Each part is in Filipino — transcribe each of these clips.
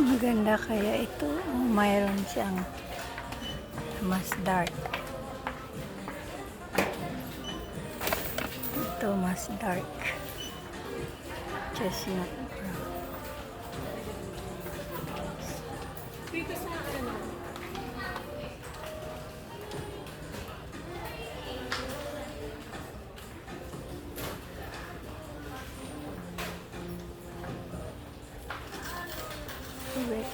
Maganda kaya ito. Oh, mayroon siyang mas dark. Ito mas dark. Chestnut Rick.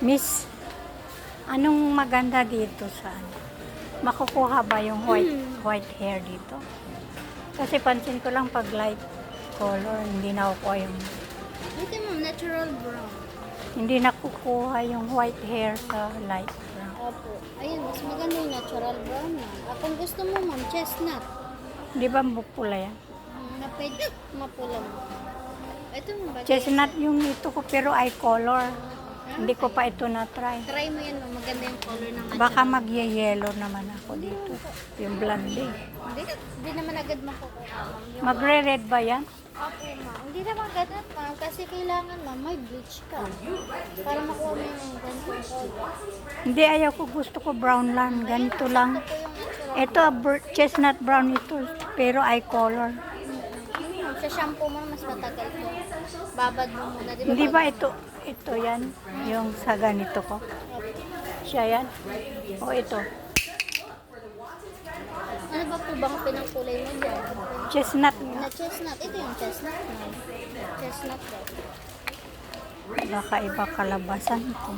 Miss, anong maganda dito sa ano? Makukuha ba yung white white hair dito? Kasi pansin ko lang pag light color, hindi nakukuha yung Ito ma'am, natural brown. hindi nakukuha yung white hair sa light brown. Opo. Ayun, mas maganda yung natural brown. Ah, kung gusto mo ma'am, chestnut. Di ba bukula yan? Mm, na pwede mapula mo. Ito ma'am, bagay. Chestnut yung ito ko pero eye color. Ah, Hindi ko pa ito na-try. Try mo yan ma'am, maganda yung color ng. Baka magye-yellow naman ako dito. Yung blonde. Hindi, hindi naman agad makukuha ma'am. Yung- Magre-red ba yan? Opo ma'am. Hindi naman agad ma'am, kasi kailangan ma'am, may bleach ka. Para makuha mo yung color. Hindi, ayaw ko. Gusto ko brown lang. Ganito lang. Ito br- chestnut brown ito. Pero eye color. Sa shampoo mo, mas matagal po. Babad mo muna, di ba? Hindi ba ito? Ito yan. Yung sa ganito ko. Siya yan. O ito. Ano ba po bang pinangkulay mo dyan? Chestnut. Na chestnut. Ito yung chestnut na. Chestnut daw. Baka iba kalabasan ko.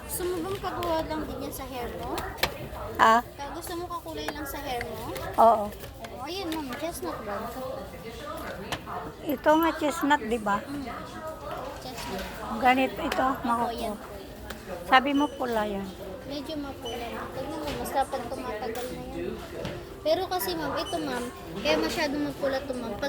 Gusto mo bang kakuha lang din yan sa hair mo? Ah, Ka- Gusto mo kakulay lang sa hair mo? oo. Ayun ma'am, chestnut ba? Ito nga chestnut, di ba? Mm. Chestnut. Ganito, ito, O, yan makukuha. po. Sabi mo pula yan. Medyo mapula. Tignan mo, mas dapat tumatagal na yan. Pero kasi ma'am, ito ma'am, kaya masyado mapula to ma'am. Pag